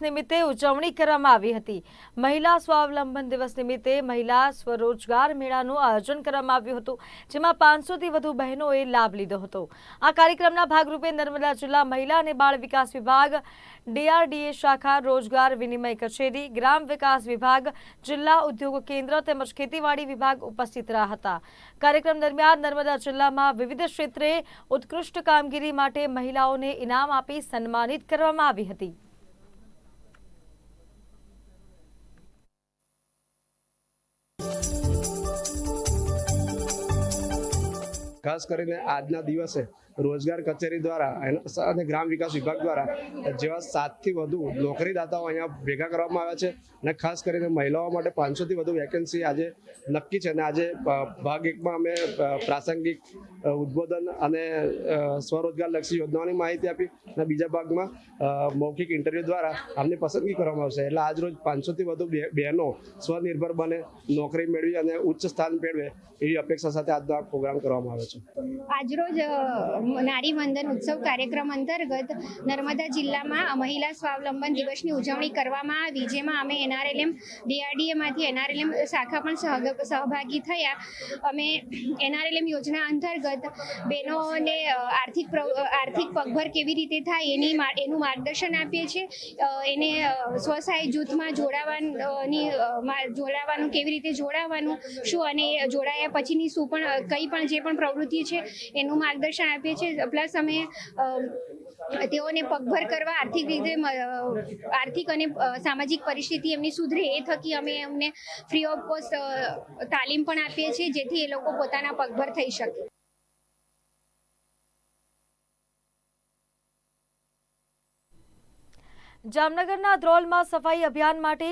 નિમિત્તે ઉજવણી કરવામાં આવી હતી. મહિલા સ્વાવલંબન દિવસ નિમિત્તે મહિલા સ્વરોજગાર મેળાનું આયોજન કરવામાં આવ્યું હતું, જેમાં પાંચસોથી વધુ બહેનોએ લાભ લીધો હતો. આ કાર્યક્રમના ભાગરૂપે નર્મદા જિલ્લા મહિલા અને બાળ વિકાસ વિભાગ, ડીઆરડીએ શાખા, રોજગાર વિનિમય કચેરી, ગ્રામ વિકાસ વિભાગ, જિલ્લા ઉદ્યોગ કેન્દ્ર તેમજ ખેતીવાડી વિભાગ ઉપસ્થિત રહ્યા હતા. કાર્યક્રમ દરમિયાન નર્મદા જિલ્લામાં વિવિધ ક્ષેત્રે ઉત્કૃષ્ટ કામગીરી માટે મહિલાઓને ઇનામ આપી સન્માનિત કરવામાં આવી હતી. ખાસ કરીને આજના દિવસે રોજગાર કચેરી દ્વારા અને ગ્રામ વિકાસ વિભાગ દ્વારા જેવા સાતથી વધુ નોકરીદાતાઓ અહીંયા ભેગા કરવામાં આવ્યા છે અને ખાસ કરીને મહિલાઓ માટે પાંચસોથી વધુ વેકેન્સી આજે નક્કી છે અને આજે ભાગ એકમાં અમે પ્રાસંગિક ઉદ્બોધન અને સ્વરોજગારલક્ષી સ્વરોજગાર લક્ષી યોજનાઓની માહિતી આપી અને બીજા ભાગમાં મૌખિક ઇન્ટરવ્યૂ દ્વારા આમની પસંદગી કરવામાં આવશે. એટલે આજરોજ પાંચસોથી વધુ બહેનો સ્વનિર્ભર બને, નોકરી મેળવી અને ઉચ્ચ સ્થાન મેળવે એવી અપેક્ષા સાથે આજનો આ પ્રોગ્રામ કરવામાં આવે છે. આજરોજ નારી વંદન ઉત્સવ કાર્યક્રમ અંતર્ગત નર્મદા જિલ્લામાં મહિલા સ્વાવલંબન દિવસની ઉજવણી કરવામાં આવી, જેમાં અમે એનઆરએલએમ, ડીઆરડીએમાંથી એનઆરએલએમ શાખા પણ સહભાગી થયા. અમે એનઆરએલએમ યોજના અંતર્ગત બહેનોને આર્થિક આર્થિક પગભર કેવી રીતે થાય એની એનું માર્ગદર્શન આપીએ છીએ. એને સ્વસહાય જૂથમાં જોડાવાની જોડાવાનું, કેવી રીતે જોડાવાનું, શું અને જોડાયા પછીની શું પણ કંઈ પણ જે પણ પ્રવૃત્તિ છે, એનું માર્ગદર્શન આપીએ છીએ પ્લસ અમે, તેઓને પગભર કરવા આર્થિક રીતે આર્થિક અને સામાજિક પરિસ્થિતિ એમની સુધરે એ થકી અમે એમને ફ્રી ઓફ કોસ્ટ તાલીમ પણ આપીએ છીએ, જેથી એ લોકો પોતાના પગભર થઈ શકે. જામનગરના ધ્રોલમાં સફાઈ અભિયાન માટે